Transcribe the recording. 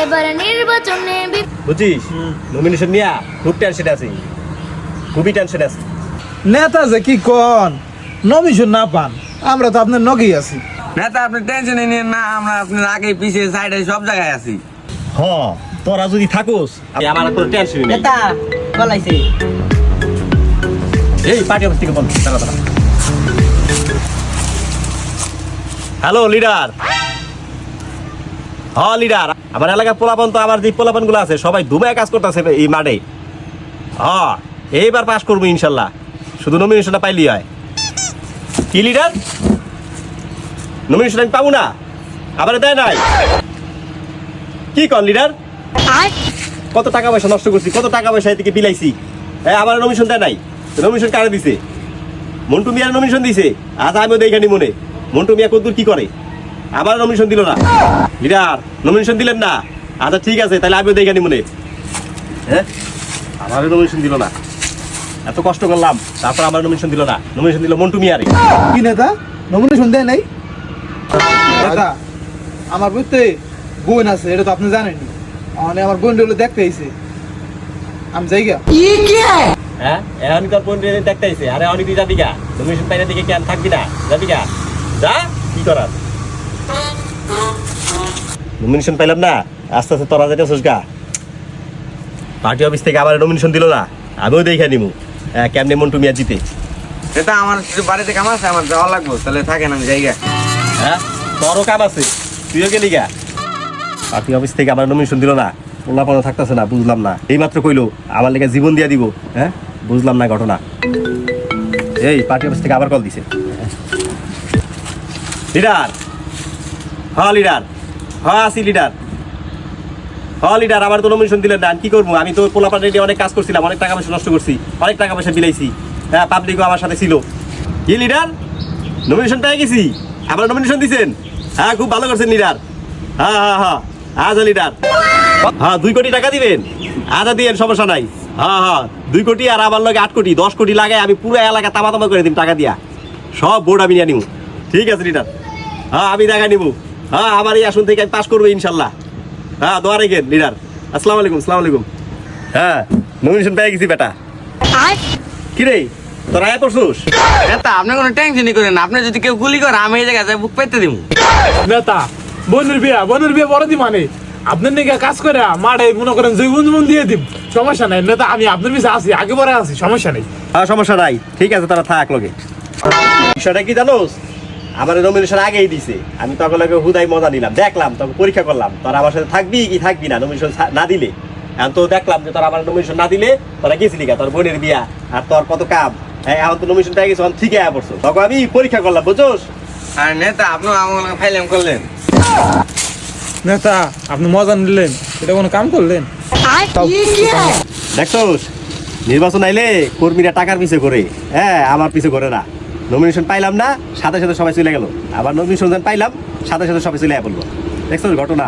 এবারে নির্বাচনে বি- বুঝছিস নমিনেশন নিয়া খুব টেনশন আছে। খুবই টেনশন আছে। নেতা যে কি কন নমিশন না পান আমরা তো আপনার নগেই আছি। নেতা আপনি টেনশনে নিন না আমরা আপনার আগে পিছিয়ে সাইডে সব জায়গায় আছি। হ তোরা যদি থাকোস আমার কোনো টেনশনই নেই। নেতা বলাইছে। এই পার্টি অফিস থেকে বল দাঁড়া দাঁড়া। হ্যালো লিডার হ লিডার আমার এলাকার পোলাপান তো আমার যে পোলাপানগুলো আছে সবাই দুবাই কাজ করতেছে এই মাঠে। হ এইবার পাস করব ইনশাল্লাহ। শুধু নমিনেশনটা পাইলি হয়। কি লিডার নমিনেশন আমি পাবো না। আবার দেয় নাই। কি কন লিডার কত টাকা পয়সা নষ্ট করছি কত টাকা পয়সা এদিকে বিলাইছি। হ্যাঁ আমার নমিশন দেয় নাই। নমিশন কারে দিছে? মন্টু মিয়ার নমিশন দিছে। আজ আমিও দেখানি মনে। মন্টু মিয়া কদ্দুর কি করে? আমার নমিনেশন দিল না। লিডার নমিশন দিলেন না। আচ্ছা ঠিক আছে তাহলে আমিও দেখানি মনে। হ্যাঁ? আমার নমিশন দিল না। এত কষ্ট করলাম তারপর আমার নমিনেশন দিল না। নমিশন দিল মন্টু মিয়ারে। কি নেতা? নমিনেশন দেয় নাই? নেতা আমার বুঝতে বোন আছে এটা তো আপনি জানেননি মানে আমার বোন হলো দেখতে আইছে। আমি যাই গা হ্যাঁ এখন তোর বোন দেখতে আইছে। আরে অনেক যাবি গা নমিশন পাইনা দিকে কেন থাকবি না? যাবি গা যা কি করার? নমিনেশন পাইলাম না। আস্তে আস্তে তোরা যেটা গা। পার্টি অফিস থেকে আবার নমিনেশন দিল না। আমিও দেখে নিমু। হ্যাঁ, কেমনে মন্টু মিয়া জিতে। নেতা আমার বাড়িতে কাম আছে আমার যাওয়া লাগবে তাহলে থাকেন আমি জায়গা হ্যাঁ? তোরও কাম আছে। তুইও গেলি গা। পার্টি অফিস থেকে আমার নমিনেশন দিল না। পোলাপানো থাকতেছে না বুঝলাম না। এই মাত্র কইলো আমার লেগে জীবন দিয়া দিব হ্যাঁ? বুঝলাম না ঘটনা। এই পার্টি অফিস থেকে আবার কল দিছে। লিডার! হ লিডার! হ আসি লিডার হ লিডার আবার তো নমিনেশন দিলেন না। কি করব? আমি তো পোলাপান রেডি অনেক কাজ করছিলাম, অনেক টাকা পয়সা নষ্ট করছি, অনেক টাকা পয়সা বিলাইছি। হ্যাঁ পাবলিকও আমার সাথে ছিল। কি লিডার নমিনেশন পেয়ে গেছি। আবার নমিনেশন দিছেন? হ্যাঁ খুব ভালো করছেন লিডার হ্যাঁ হ্যাঁ হ্যাঁ। আচ্ছা লিডার হ্যাঁ দুই কোটি টাকা দিবেন। আচ্ছা দিয়েন, সমস্যা নাই। হ্যাঁ হ্যাঁ দুই কোটি আর আমার লগে আট কোটি, দশ কোটি লাগে আমি পুরো এলাকা তামা তামা করে দিন টাকা দিয়া। সব বোর্ড আমি নিয়ে নিব ঠিক আছে লিডার হ্যাঁ আমি দেখা নিব হ্যাঁ আমার এই আসন থেকে আমি পাস করব ইনশাল্লাহ। হ্যাঁ দোয়া রেখেন লিডার। আসসালামু আলাইকুম আসসালামু আলাইকুম। হ্যাঁ নমিনেশন পেয়ে গেছি বেটা। কি রে তোরা আয় পড়ছুস নেতা আপনি কোনো টেনশনই করেন আপনি যদি কেউ গুলি করে আমি এই জায়গায় যাই বুক পেতে দিব নেতা বোনের বিয়া বোনের বিয়া বড় দি মানে। আপনার নিকে কাজ করে মাঠে মনে করেন জীবন জীবন দিয়ে দিব সমস্যা নাই নেতা আমি আপনার পিছিয়ে আছি আগে পরে আছি সমস্যা নেই। হ্যাঁ সমস্যা নাই। ঠিক আছে তারা থাক লগে। বিষয়টা কি জানোস? আমার নমিনেশন আগেই দিছে। আমি তখন হুদাই মজা নিলাম। দেখলাম তখন পরীক্ষা করলাম। তোরা আমার সাথে থাকবি কি থাকবি না নমিনেশন না দিলে? এখন তো দেখলাম যে তোরা আমার নমিনেশন না দিলে তোরা গেছিলি গা তোর বোনের বিয়া আর তোর কত কাম। হ্যাঁ এখন তো নমিনেশন পেয়ে গেছে ঠিক আয়া পড়ছো। তখন আমি পরীক্ষা করলাম বুঝছোস আর নেতা আপনি আমার ফাইলাম করলেন। নেতা আপনি মজা নিলেন। এটা কোনো কাম করলেন? দেখছোস? নির্বাচন আইলে কর্মীরা টাকার পিছে করে হ্যাঁ আমার পিছে করে না। নমিনেশন পাইলাম না, সাথে সাথে সবাই চলে গেল। আবার নমিনেশন পাইলাম, সাথে সাথে সবাই চলে বলব দেখছ ঘটনা?